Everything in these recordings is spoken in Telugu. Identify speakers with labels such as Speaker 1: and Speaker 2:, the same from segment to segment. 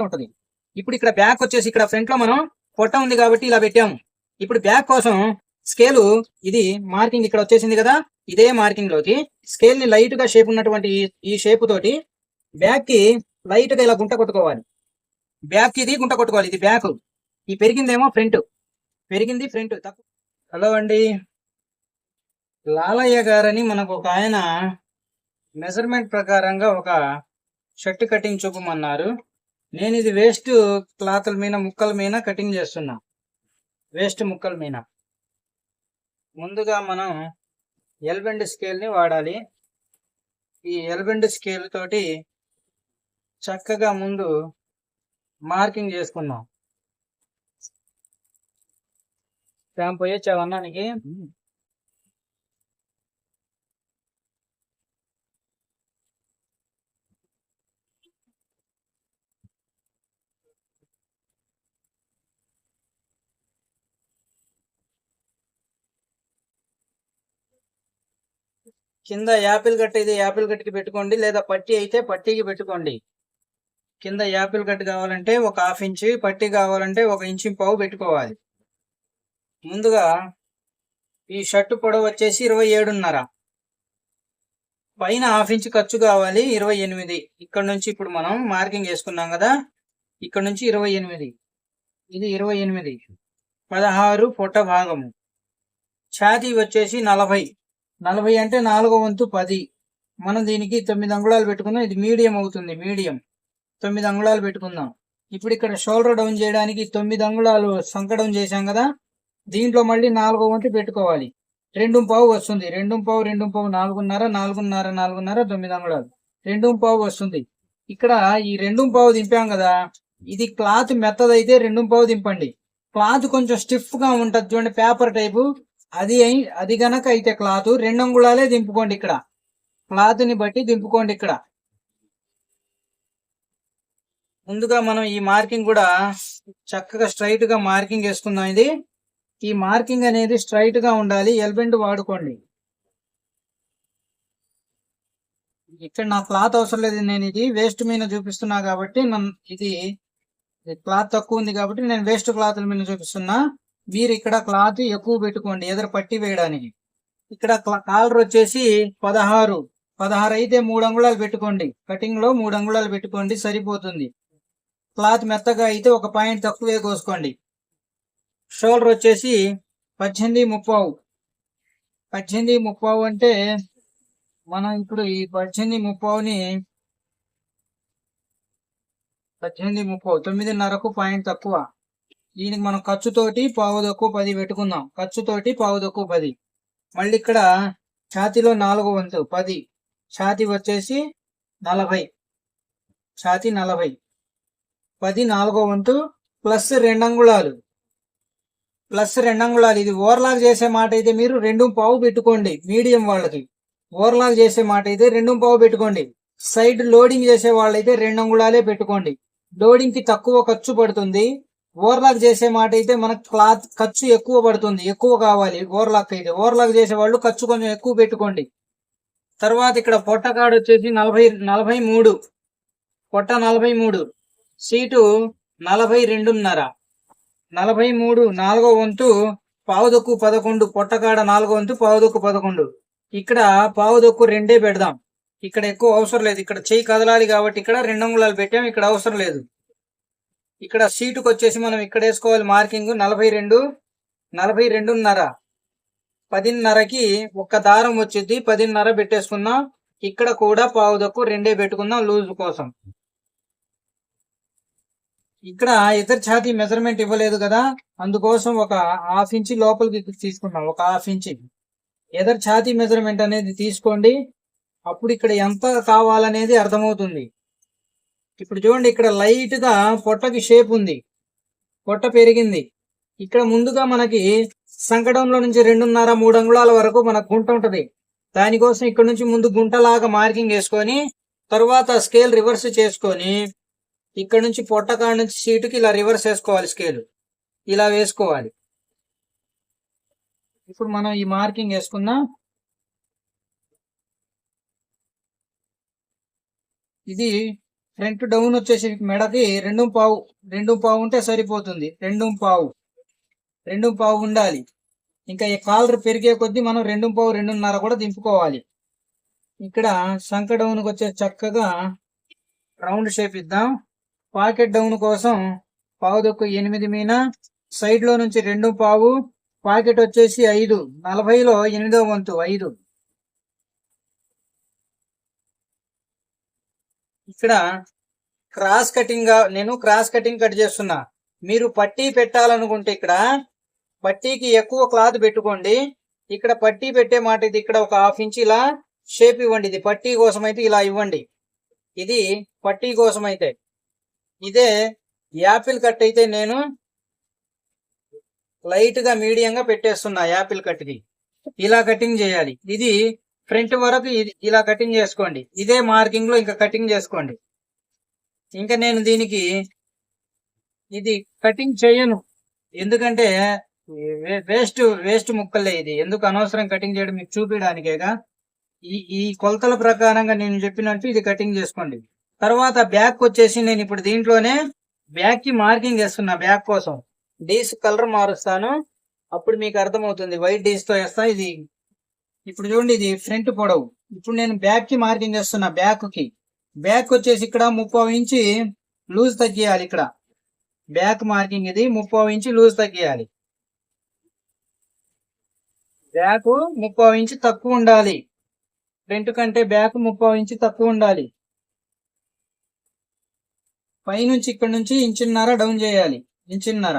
Speaker 1: ఉంటుంది. ఇప్పుడు ఇక్కడ బ్యాక్ వచ్చేసి ఇక్కడ ఫ్రంట్లో మనం పొట్ట ఉంది కాబట్టి ఇలా పెట్టాము. ఇప్పుడు బ్యాక్ కోసం స్కేల్ ఇది మార్కింగ్ ఇక్కడ వచ్చేసింది కదా ఇదే మార్కింగ్లోకి స్కేల్ని లైట్గా షేప్ ఉన్నటువంటి ఈ- ఈ షేప్ తోటి బ్యాక్కి లైట్గా ఇలా గుంట కొట్టుకోవాలి. బ్యాక్కి ఇది గుంట కొట్టుకోవాలి ఇది బ్యాక్ ఈ పెరిగిందేమో ఫ్రంట్ పెరిగింది ఫ్రంట్ తక్కువ హలో అండి. లాలయ్య గారని మనకు ఒక ఆయన మెజర్మెంట్ ప్రకారంగా ఒక షర్ట్ కటింగ్ చూపమన్నారు. నేను ఇది వేస్ట్ క్లాత్ల మీద ముక్కల మీద కటింగ్ చేస్తున్నా. వేస్ట్ ముక్కల మీద. ముందుగా మనం ఎల్బెండ్ స్కేల్ని వాడాలి. ఈ ఎల్బెండ్ స్కేల్ తోటి చక్కగా ముందు మార్కింగ్ చేసుకుందాం. షాంపూ పోయే అన్నానికి కింద యాపిల్ గట్ట ఇది యాపిల్ గట్టికి పెట్టుకోండి లేదా పట్టి అయితే పట్టీకి పెట్టుకోండి. కింద యాపిల్ గట్టు కావాలంటే ఒక హాఫ్ ఇంచ్ పట్టి కావాలంటే ఒక ఇంచు పావు పెట్టుకోవాలి. ముందుగా ఈ షర్ట్ పొడవు వచ్చేసి ఇరవై ఏడున్నర. పైన హాఫ్ ఇంచ్ ఖర్చు కావాలి ఇరవై ఎనిమిది. ఇక్కడ నుంచి ఇప్పుడు మనం మార్కింగ్ వేసుకున్నాం కదా ఇక్కడ నుంచి ఇరవై ఎనిమిది. ఇది ఇరవై ఎనిమిది. పదహారు పొట్ట భాగము. ఛాతీ వచ్చేసి నలభై. నలభై అంటే నాలుగో వంతు పది. మనం దీనికి తొమ్మిది అంగుళాలు పెట్టుకుందాం ఇది మీడియం అవుతుంది మీడియం. తొమ్మిది అంగుళాలు పెట్టుకుందాం. ఇప్పుడు ఇక్కడ షోల్డర్ డౌన్ చేయడానికి తొమ్మిది అంగుళాలు సంకటం చేశాం కదా. దీంట్లో మళ్ళీ నాలుగో వంతు పెట్టుకోవాలి. రెండు పావు వస్తుంది. రెండు పావు రెండు పావు నాలుగున్నర నాలుగున్నర నాలుగున్నర తొమ్మిది అంగుళాలు. రెండు పావు వస్తుంది. ఇక్కడ ఈ రెండు పావు దింపాం కదా. ఇది క్లాత్ మెత్తదైతే రెండు పావు దింపండి. క్లాత్ కొంచెం స్టిఫ్గా చూడండి పేపర్ టైపు. అది అయి- అది గనక అయితే క్లాత్ రెండు అంగుళాలే దింపుకోండి ఇక్కడ. క్లాత్ని బట్టి దింపుకోండి ఇక్కడ. ముందుగా మనం ఈ మార్కింగ్ కూడా చక్కగా స్ట్రైట్గా మార్కింగ్ వేసుకుందాం ఇది. ఈ మార్కింగ్ అనేది స్ట్రైట్గా ఉండాలి ఎల్బెండ్ వాడుకోండి. ఇక్కడ నా క్లాత్ అవసరం లేదు నేను ఇది వేస్ట్ మీద చూపిస్తున్నా కాబట్టి నన్ను ఇది క్లాత్ తక్కువ ఉంది కాబట్టి నేను వేస్ట్ క్లాత్ మీద చూపిస్తున్నా. మీరు ఇక్కడ క్లాత్ ఎక్కువ పెట్టుకోండి ఎదురు పట్టి వేయడానికి. ఇక్కడ కాలర్ వచ్చేసి పదహారు. పదహారు అయితే మూడు అంగుళాలు పెట్టుకోండి. కటింగ్లో మూడు అంగుళాలు పెట్టుకోండి సరిపోతుంది. క్లాత్ మెత్తగా అయితే ఒక పాయింట్ తక్కువే కోసుకోండి. షోల్డర్ వచ్చేసి పద్దెనిమిది ముప్పావు. పద్దెనిమిది ముప్పావు అంటే మనం ఇప్పుడు ఈ పద్దెనిమిది ముప్పావుని పద్దెనిమిది ముప్పావు తొమ్మిదిన్నరకు పాయింట్ తక్కువ. దీనికి మనం ఖర్చుతోటి పావు తక్కువ పది పెట్టుకుందాం. ఖర్చుతోటి పావు తక్కువ పది. మళ్ళీ ఇక్కడ ఛాతీలో నాలుగు వంతు పది. ఛాతీ వచ్చేసి నలభై. ఛాతీ నలభై. పది నాలుగో వంతు ప్లస్ రెండు అంగుళాలు. ప్లస్ రెండు అంగుళాలు. ఇది ఓవర్లాక్ చేసే మాట అయితే మీరు రెండు పావు పెట్టుకోండి. మీడియం వాళ్ళకి. ఓవర్లాక్ చేసే మాట అయితే రెండు పావు పెట్టుకోండి. సైడ్ లోడింగ్ చేసే వాళ్ళైతే రెండు అంగుళాలే పెట్టుకోండి. లోడింగ్కి తక్కువ ఖర్చు పడుతుంది. ఓవర్లాక్ చేసే మాట అయితే మనకు క్లాత్ ఖర్చు ఎక్కువ పడుతుంది. ఎక్కువ కావాలి ఓవర్లాక్ అయితే. ఓవర్లాక్ చేసే వాళ్ళు ఖర్చు కొంచెం ఎక్కువ పెట్టుకోండి. తర్వాత ఇక్కడ పొట్ట కాడ వచ్చేసి నలభై నలభై మూడు. పొట్ట నలభై మూడు. సీటు నలభై రెండున్నర. నలభై మూడు నాలుగో వంతు పావుదొక్కు పదకొండు. పొట్టకాడ నాలుగో వంతు పావుదొక్కు పదకొండు. ఇక్కడ పావుదొక్కు రెండే పెడదాం. ఇక్కడ ఎక్కువ అవసరం లేదు. ఇక్కడ చేయి కదలాలి కాబట్టి ఇక్కడ రెండు అంగుళాలు పెట్టాం. ఇక్కడ అవసరం లేదు. ఇక్కడ సీటుకు వచ్చేసి మనం ఇక్కడ వేసుకోవాలి మార్కింగ్ నలభై రెండు నలభై రెండున్నర. పదిన్నరకి ఒక్క దారం వచ్చింది పదిన్నర పెట్టేసుకుందాం. ఇక్కడ కూడా పావుదక్కు రెండే పెట్టుకుందాం లూజ్ కోసం. ఇక్కడ ఇతర ఛాతీ మెజర్మెంట్ ఇవ్వలేదు కదా అందుకోసం ఒక హాఫ్ ఇంచ్ లోపలికి తీసుకున్నాం ఒక హాఫ్ ఇంచ్. ఎదర్ ఛాతీ మెజర్మెంట్ అనేది తీసుకోండి అప్పుడు ఇక్కడ ఎంత కావాలనేది అర్థమవుతుంది. ఇప్పుడు చూడండి ఇక్కడ లైట్గా పొట్టకి షేప్ ఉంది. పొట్ట పెరిగింది. ఇక్కడ ముందుగా మనకి సంకటంలో నుంచి రెండున్నర మూడు అంగుళాల వరకు మనకు గుంట ఉంటుంది. దానికోసం ఇక్కడ నుంచి ముందు గుంటలాగా మార్కింగ్ వేసుకొని తర్వాత స్కేల్ రివర్స్ చేసుకొని ఇక్కడ నుంచి పొట్ట కాడ నుంచి సీటుకి ఇలా రివర్స్ వేసుకోవాలి స్కేల్. ఇలా వేసుకోవాలి. ఇప్పుడు మనం ఈ మార్కింగ్ వేసుకుందాం. ఇది ఫ్రంట్ డౌన్ వచ్చేసి మెడకి రెండు పావు రెండు పావు ఉంటే సరిపోతుంది. రెండు పావు. రెండు పావు ఉండాలి. ఇంకా ఈ కాలర్ పెరిగే కొద్దీ మనం రెండు పావు రెండున్నర కూడా దింపుకోవాలి. ఇక్కడ సంఖ డౌన్కి వచ్చే చక్కగా రౌండ్ షేప్ ఇద్దాం. పాకెట్ డౌన్ కోసం పావు దొక్కు ఎనిమిది మీన. సైడ్లో నుంచి రెండు పావు. పాకెట్ వచ్చేసి ఐదు. నలభైలో ఎనిమిదో వంతు ఐదు. ఇక్కడ క్రాస్ కటింగ్గా నేను క్రాస్ కటింగ్ కట్ చేస్తున్నా. మీరు పట్టీ పెట్టాలనుకుంటే ఇక్కడ పట్టీకి ఎక్కువ క్లాత్ పెట్టుకోండి. ఇక్కడ పట్టీ పెట్టే మాట ఇది ఇక్కడ ఒక హాఫ్ ఇంచ్ ఇలా షేప్ ఇవ్వండి. ఇది పట్టీ కోసం అయితే ఇలా ఇవ్వండి. ఇది పట్టీ కోసం అయితే. ఇదే యాపిల్ కట్ అయితే నేను లైట్గా మీడియం గా పెట్టేస్తున్నా యాపిల్ కట్కి ఇలా కటింగ్ చేయాలి. ఇది ఫ్రంట్ వరకు ఇది ఇలా కటింగ్ చేసుకోండి. ఇదే మార్కింగ్లో ఇంకా కటింగ్ చేసుకోండి. ఇంకా నేను దీనికి ఇది కటింగ్ చేయను. ఎందుకంటే వేస్ట్ వేస్ట్ ముక్కలే ఇది. ఎందుకు అనవసరం కటింగ్ చేయడం మీకు చూపించడానికేగా? ఈ ఈ కొలతల ప్రకారంగా నేను చెప్పినట్టు ఇది కటింగ్ చేసుకోండి. తర్వాత బ్యాక్ వచ్చేసి నేను ఇప్పుడు దీంట్లోనే బ్యాక్కి మార్కింగ్ వేస్తున్నా బ్యాక్ కోసం. డీస్ కలర్ మారుస్తాను. అప్పుడు మీకు అర్థమవుతుంది. వైట్ డీస్తో వేస్తా ఇది ఇప్పుడు చూడండి ఇది ఫ్రంట్ పొడవు. ఇప్పుడు నేను బ్యాక్కి మార్కింగ్ చేస్తున్నా బ్యాక్కి. బ్యాక్ వచ్చేసి ఇక్కడ ముప్పై ఇంచి లూజ్ తగ్గియాలి ఇక్కడ. బ్యాక్ మార్కింగ్ ఇది ముప్పై ఇంచి లూజ్ తగ్గియాలి. బ్యాక్ ముప్పై ఇంచి తక్కువ ఉండాలి. ఫ్రంట్ కంటే బ్యాక్ ముప్పై ఇంచి తక్కువ ఉండాలి. పైనుంచి ఇక్కడ నుంచి ఇంచున్నర డౌన్ చేయాలి. ఇంచున్నర.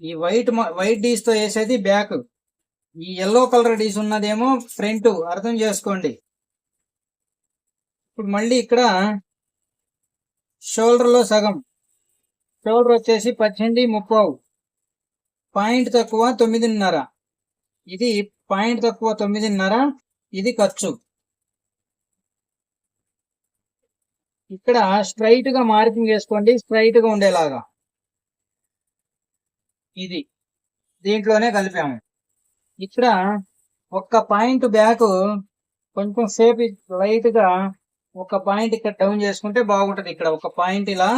Speaker 1: ఈ వైట్ వైట్ డీస్తో వేసేది బ్యాక్. ఈ ఎల్లో కలర్ డీస్ ఉన్నదేమో ఫ్రంట్. అర్థం చేసుకోండి. ఇప్పుడు మళ్ళీ ఇక్కడ షోల్డర్లో సగం. షోల్డర్ వచ్చేసి పద్దెనిమిది ముప్పావు. పాయింట్ తక్కువ తొమ్మిదిన్నర. ఇది పాయింట్ తక్కువ తొమ్మిదిన్నర ఇది ఖర్చు. ఇక్కడ స్ట్రైట్గా మార్కింగ్ వేసుకోండి స్ట్రైట్గా ఉండేలాగా. ఇది. దీంట్లోనే కలిపాము. ఇక్కడ ఒక్క పాయింట్ బ్యాక్ కొంచెం సేపు లైట్గా ఒక పాయింట్ ఇక్కడ డౌన్ చేసుకుంటే బాగుంటది. ఇక్కడ ఒక పాయింట్ ఇలా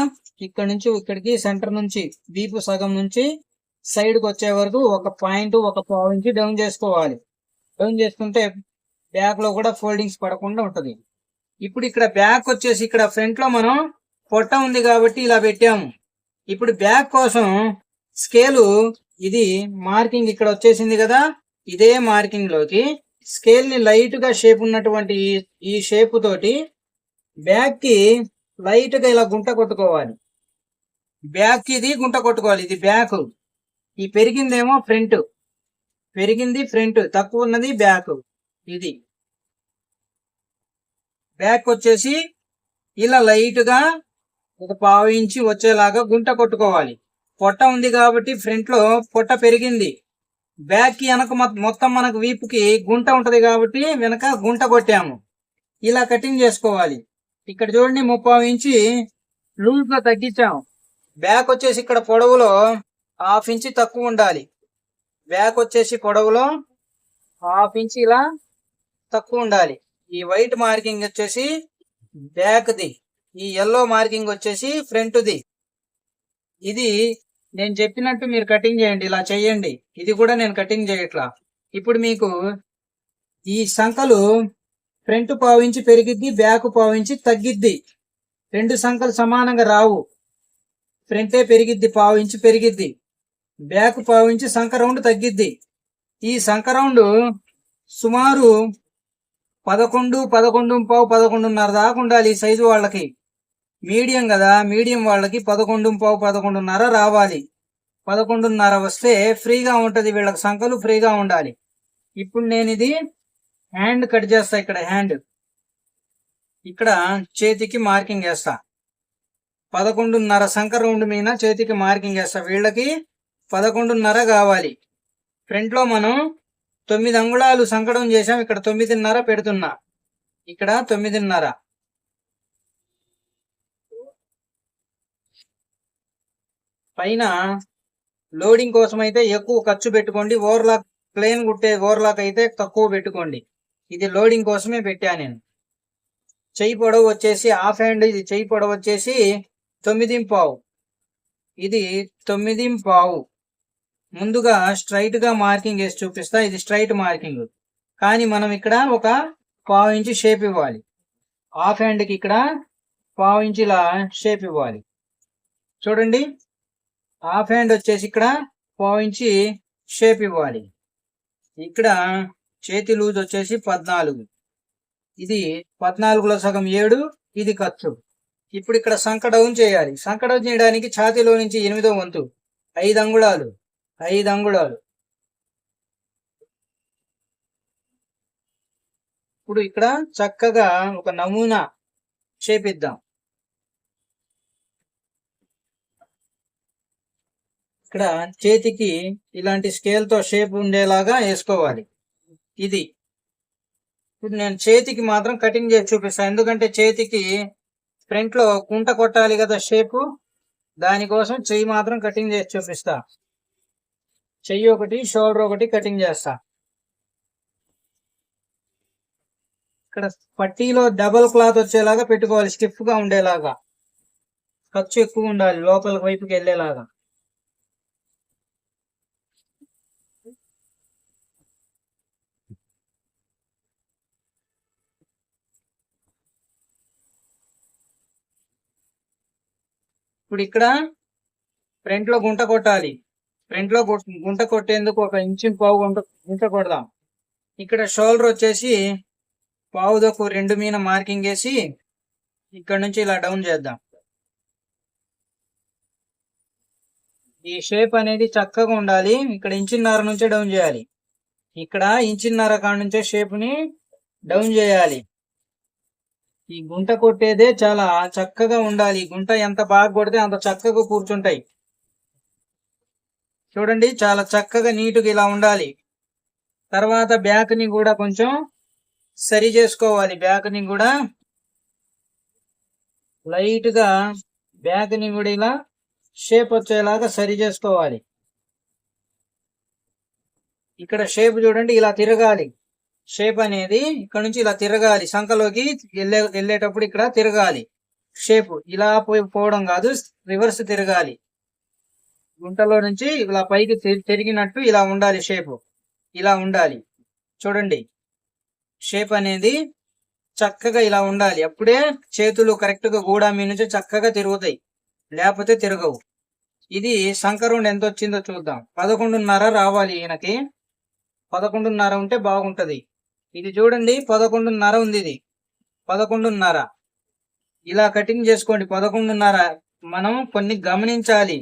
Speaker 1: ఇక్కడ నుంచి ఇక్కడికి సెంటర్ నుంచి వీపు సగం నుంచి సైడ్కి వచ్చే వరకు ఒక పాయింట్ ఒక పావు ఇంచి డౌన్ చేసుకోవాలి. డౌన్ చేసుకుంటే బ్యాక్లో కూడా ఫోల్డింగ్స్ పడకుండా ఉంటుంది. ఇప్పుడు ఇక్కడ బ్యాక్ వచ్చేసి ఇక్కడ ఫ్రంట్లో మనం పొట్ట ఉంది కాబట్టి ఇలా పెట్టాము. ఇప్పుడు బ్యాక్ కోసం స్కేలు ఇది మార్కింగ్ ఇక్కడ వచ్చేసింది కదా. ఇదే మార్కింగ్లోకి స్కేల్ని లైట్గా షేప్ ఉన్నటువంటి ఈ- షేప్ తోటి బ్యాక్కి లైట్గా ఇలా గుంట కొట్టుకోవాలి. బ్యాక్కి ఇది గుంట కొట్టుకోవాలి. ఇది బ్యాక్. ఈ పెరిగిందేమో ఫ్రంట్. పెరిగింది ఫ్రంట్. తక్కువ ఉన్నది బ్యాక్. ఇది. బ్యాక్ వచ్చేసి ఇలా లైట్గా ఒక పావు ఇంచి వచ్చేలాగా గుంట కొట్టుకోవాలి. పొట్ట ఉంది కాబట్టి ఫ్రంట్లో పొట్ట పెరిగింది. బ్యాక్కి వెనక మొత్తం మనకు వీపుకి గుంట ఉంటుంది కాబట్టి వెనక గుంట కొట్టాము. ఇలా కటింగ్ చేసుకోవాలి. ఇక్కడ చూడండి ముప్పై ఇంచి లూజ్గా తగ్గించాము బ్యాక్ వచ్చేసి ఇక్కడ పొడవులో హాఫ్ ఇంచి తక్కువ ఉండాలి. బ్యాక్ వచ్చేసి పొడవులో హాఫ్ ఇంచి ఇలా తక్కువ ఉండాలి. ఈ వైట్ మార్కింగ్ వచ్చేసి బ్యాక్ది ఈ ఎల్లో మార్కింగ్ వచ్చేసి ఫ్రంట్ది ఇది నేను చెప్పినట్టు మీరు కటింగ్ చేయండి ఇలా చేయండి ఇది కూడా నేను కటింగ్ చేయట్లా. ఇప్పుడు మీకు ఈ సంఖలు ఫ్రంట్ పావించి పెరిగిద్ది బ్యాక్ పావించి తగ్గిద్ది. రెండు సంఖలు సమానంగా రావు. ఫ్రంటే పెరిగిద్ది పావించి పెరిగిద్ది. బ్యాక్ పావించి సంఖ రౌండ్ తగ్గిద్ది. ఈ సంఖ రౌండ్ సుమారు పదకొండు పదకొండు పావు పదకొండున్నర దాకా ఉండాలి ఈ సైజు వాళ్ళకి. మీడియం కదా మీడియం వాళ్ళకి పదకొండు పావు పదకొండున్నర రావాలి. పదకొండున్నర వస్తే ఫ్రీగా ఉంటుంది వీళ్ళకి సంఖలు ఫ్రీగా ఉండాలి. ఇప్పుడు నేను ఇది హ్యాండ్ కట్ చేస్తా ఇక్కడ హ్యాండ్ ఇక్కడ చేతికి మార్కింగ్ వేస్తా. పదకొండున్నర సంఖ రౌండ్ మీద చేతికి మార్కింగ్ వేస్తా. వీళ్ళకి పదకొండున్నర కావాలి. ఫ్రంట్లో మనం తొమ్మిది అంగుళాలు సంకడం చేసాం ఇక్కడ తొమ్మిదిన్నర పెడుతున్నా. ఇక్కడ తొమ్మిదిన్నర. పైన లోడింగ్ కోసం అయితే ఎక్కువ ఖర్చు పెట్టుకోండి. ఓవర్లాక్ ప్లేన్ కుట్టే ఓవర్లాక్ అయితే తక్కువ పెట్టుకోండి. ఇది లోడింగ్ కోసమే పెట్టా నేను. చెయ్యి పొడవు వచ్చేసి హాఫ్ హ్యాండ్ ఇది చెయ్యి పొడవు వచ్చేసి తొమ్మిది పావు. ఇది తొమ్మిది పావు. ముందుగా స్ట్రైట్గా మార్కింగ్ వేసి చూపిస్తా. ఇది స్ట్రైట్ మార్కింగ్. కానీ మనం ఇక్కడ ఒక పావు ఇంచు షేప్ ఇవ్వాలి. హాఫ్ హ్యాండ్కి ఇక్కడ పావు ఇంచు షేప్ ఇవ్వాలి. చూడండి. హాఫ్ హ్యాండ్ వచ్చేసి ఇక్కడ పావించి షేప్ ఇవ్వాలి. ఇక్కడ చేతి లూజ్ వచ్చేసి పద్నాలుగు. ఇది పద్నాలుగులో సగం ఏడు ఇది ఖర్చు. ఇప్పుడు ఇక్కడ సంక డౌన్ చేయాలి. సంక డౌన్ చేయడానికి ఛాతీలో నుంచి ఎనిమిదో వంతు. ఐదు అంగుళాలు. ఐదు అంగుళాలు. ఇప్పుడు ఇక్కడ చక్కగా ఒక నమూనా చేపిద్దాం. ఇక్కడ చేతికి ఇలాంటి స్కేల్తో షేప్ ఉండేలాగా వేసుకోవాలి. ఇది. ఇప్పుడు నేను చేతికి మాత్రం కటింగ్ చేసి చూపిస్తాను ఎందుకంటే చేతికి ఫ్రంట్లో కుంట కొట్టాలి కదా షేప్ దానికోసం చెయ్యి మాత్రం కటింగ్ చేసి చూపిస్తా. చెయ్యి ఒకటి షోల్డర్ ఒకటి కటింగ్ చేస్తా. ఇక్కడ పట్టీలో డబల్ క్లాత్ వచ్చేలాగా పెట్టుకోవాలి స్టిఫ్గా ఉండేలాగా. ఖర్చు ఎక్కువ ఉండాలి లోపల వైపుకి వెళ్ళేలాగా. ఇప్పుడు ఇక్కడ ఫ్రంట్లో గుంట కొట్టాలి. ఫ్రంట్లో గుంట కొట్టేందుకు ఒక ఇంచు పావు గుంట గుంట కొడదాం. ఇక్కడ షోల్డర్ వచ్చేసి పావు రెండు మీన మార్కింగ్ వేసి ఇక్కడ నుంచి ఇలా డౌన్ చేద్దాం. ఈ షేప్ అనేది చక్కగా ఉండాలి. ఇక్కడ ఇంచున్నర నుంచే డౌన్ చేయాలి. ఇక్కడ ఇంచున్నర కాడ నుంచే షేప్ని డౌన్ చేయాలి. ఈ గుంట కొట్టేదే చాలా చక్కగా ఉండాలి. గుంట ఎంత బాగా కొడితే అంత చక్కగా కూర్చుంటాయి. చూడండి చాలా చక్కగా నీటుగా ఇలా ఉండాలి. తర్వాత బ్యాక్ని కూడా కొంచెం సరి చేసుకోవాలి. బ్యాక్ని కూడా లైట్గా బ్యాక్ని కూడా ఇలా షేప్ వచ్చేలాగా సరి చేసుకోవాలి. ఇక్కడ షేప్ చూడండి ఇలా తిరగాలి. షేప్ అనేది ఇక్కడ నుంచి ఇలా తిరగాలి. సంఖలోకి వెళ్ళే వెళ్ళేటప్పుడు ఇక్కడ తిరగాలి. షేప్ ఇలా పోయి పోవడం కాదు రివర్స్ తిరగాలి. గుంటలో నుంచి ఇలా పైకి తిరిగినట్టు ఇలా ఉండాలి షేప్. ఇలా ఉండాలి. చూడండి. షేప్ అనేది చక్కగా ఇలా ఉండాలి. అప్పుడే చేతులు కరెక్ట్గా గూడా మీ నుంచి చక్కగా తిరుగుతాయి. లేకపోతే తిరగవు. ఇది సంకరుండ్ ఎంత వచ్చిందో చూద్దాం. పదకొండున్నర రావాలి ఈయనకి. పదకొండున్నర ఉంటే బాగుంటుంది. ఇది చూడండి పదకొండున్నర ఉంది ఇది. పదకొండున్నర. ఇలా కటింగ్ చేసుకోండి పదకొండున్నర. మనం కొన్ని గమనించాలి.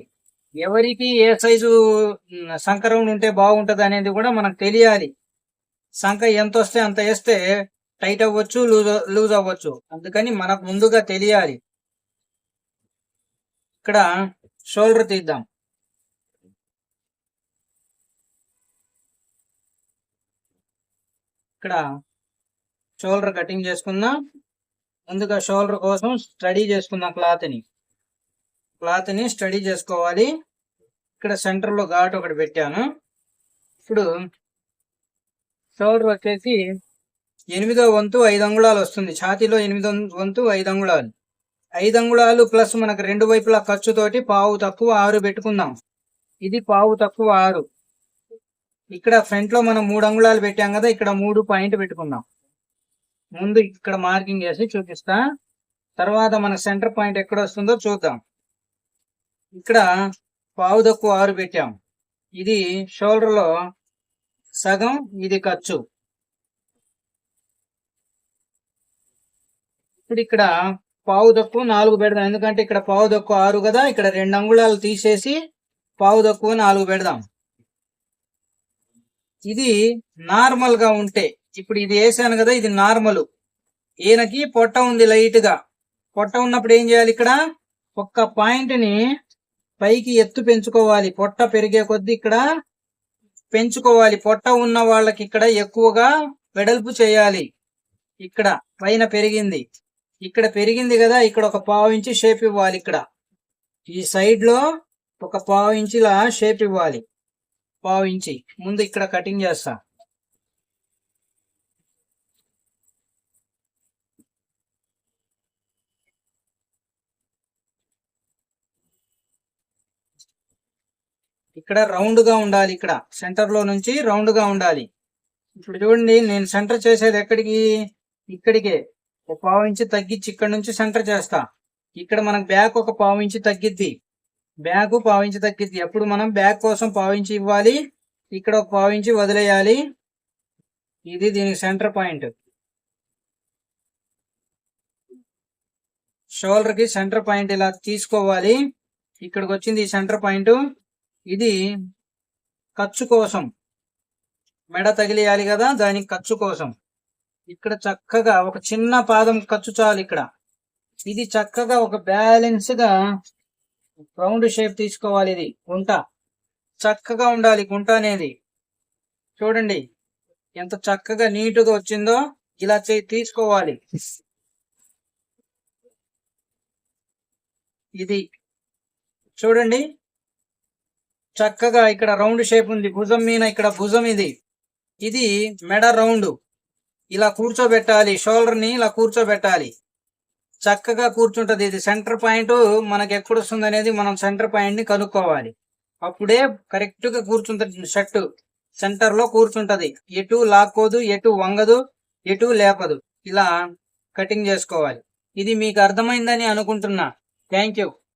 Speaker 1: ఎవరికి ఏ సైజు సంకరం ఉంటే బాగుంటది అనేది కూడా మనకు తెలియాలి. సంఖ ఎంత వస్తే అంత వేస్తే టైట్ అవ్వచ్చు లూజ్ లూజ్ అవ్వచ్చు. అందుకని మనకు ముందుగా తెలియాలి. ఇక్కడ షోల్డర్ తీద్దాం. ఇక్కడ షోల్డర్ కటింగ్ చేసుకుందాం. ముందుగా షోల్డర్ కోసం స్టడీ చేసుకుందాం క్లాత్ని క్లాత్ని స్టడీ చేసుకోవాలి. ఇక్కడ సెంటర్లో ఘాట్ ఒకటి పెట్టాను. ఇప్పుడు షోల్డర్ వచ్చేసి ఎనిమిదో వంతు ఐదు అంగుళాలు వస్తుంది. ఛాతీలో ఎనిమిదో వంతు ఐదు అంగుళాలు. ఐదు అంగుళాలు ప్లస్ మనకు రెండు వైపులా ఖర్చుతోటి పావు తక్కువ ఆరు పెట్టుకుందాం. ఇది పావు తక్కువ ఆరు. ఇక్కడ ఫ్రంట్లో మనం మూడు అంగుళాలు పెట్టాం కదా ఇక్కడ మూడు పాయింట్ పెట్టుకుందాం. ముందు ఇక్కడ మార్కింగ్ చేసి చూపిస్తా. తర్వాత మన సెంటర్ పాయింట్ ఎక్కడ వస్తుందో చూద్దాం. ఇక్కడ పావు తక్కువ ఆరు పెట్టాం. ఇది షోల్డర్లో సగం ఇది ఖర్చు. ఇప్పుడు ఇక్కడ పావు తక్కువ నాలుగు పెడదాం. ఎందుకంటే ఇక్కడ పావు తక్కువ ఆరు కదా ఇక్కడ రెండు అంగుళాలు తీసేసి పావు తక్కువ నాలుగు పెడదాం. ఇది నార్మల్గా ఉంటే ఇప్పుడు ఇది వేసాను కదా ఇది నార్మల్. ఈయనకి పొట్ట ఉంది లైట్గా పొట్ట ఉన్నప్పుడు ఏం చేయాలి ఇక్కడ? ఒక్క పాయింట్ని పైకి ఎత్తు పెంచుకోవాలి. పొట్ట పెరిగే కొద్దీ ఇక్కడ పెంచుకోవాలి. పొట్ట ఉన్న వాళ్ళకి ఇక్కడ ఎక్కువగా వెడల్పు చేయాలి. ఇక్కడ పైన పెరిగింది. ఇక్కడ పెరిగింది కదా ఇక్కడ ఒక పావు ఇంచి షేప్ ఇవ్వాలి ఇక్కడ. ఈ సైడ్లో ఒక పావు ఇంచుల షేప్ ఇవ్వాలి. పావించి. ఇంచి ముందు ఇక్కడ కటింగ్ చేస్తా. ఇక్కడ రౌండ్గా ఉండాలి ఇక్కడ. సెంటర్లో నుంచి రౌండ్గా ఉండాలి. ఇప్పుడు చూడండి నేను సెంటర్ చేసేది ఎక్కడికి? ఇక్కడికే. ఒక పావు ఇంచి తగ్గించి ఇక్కడ నుంచి సెంటర్ చేస్తా. ఇక్కడ మనకు బ్యాక్ ఒక పావు ఇంచి తగ్గిద్ది. బ్యాక్ పావించి తగ్గింది అప్పుడు మనం బ్యాక్ కోసం పావించి ఇవ్వాలి ఇక్కడ ఒక పావించి వదిలేయాలి. ఇది దీనికి సెంటర్ పాయింట్. షోల్డర్కి సెంటర్ పాయింట్ ఇలా తీసుకోవాలి. ఇక్కడికి వచ్చింది ఈ సెంటర్ పాయింట్. ఇది ఖర్చు కోసం. మెడ తగిలియాలి కదా దానికి ఖర్చు కోసం. ఇక్కడ చక్కగా ఒక చిన్న పాదం ఖర్చు చాలు ఇక్కడ. ఇది చక్కగా ఒక బ్యాలెన్స్గా రౌండ్ షేప్ తీసుకోవాలి ఇది గుంట చక్కగా ఉండాలి గుంట అనేది. చూడండి ఎంత చక్కగా నీటుగా వచ్చిందో ఇలా చేయి తీసుకోవాలి. ఇది చూడండి. చక్కగా ఇక్కడ రౌండ్ షేప్ ఉంది భుజం మీద ఇక్కడ భుజం ఇది. ఇది మెడ రౌండ్. ఇలా కూర్చోబెట్టాలి షోల్డర్ని ఇలా కూర్చోబెట్టాలి. చక్కగా కూర్చుంటది. ఇది సెంటర్ పాయింట్ మనకి ఎక్కడ వస్తుంది అనేది మనం సెంటర్ పాయింట్ని కనుక్కోవాలి. అప్పుడే కరెక్ట్గా కూర్చుంటది. షర్ట్ సెంటర్లో కూర్చుంటది. ఎటు లాక్కోదు ఎటు వంగదు ఎటు లేపదు. ఇలా కటింగ్ చేసుకోవాలి. ఇది మీకు అర్థమైందని అనుకుంటున్నా. Thank you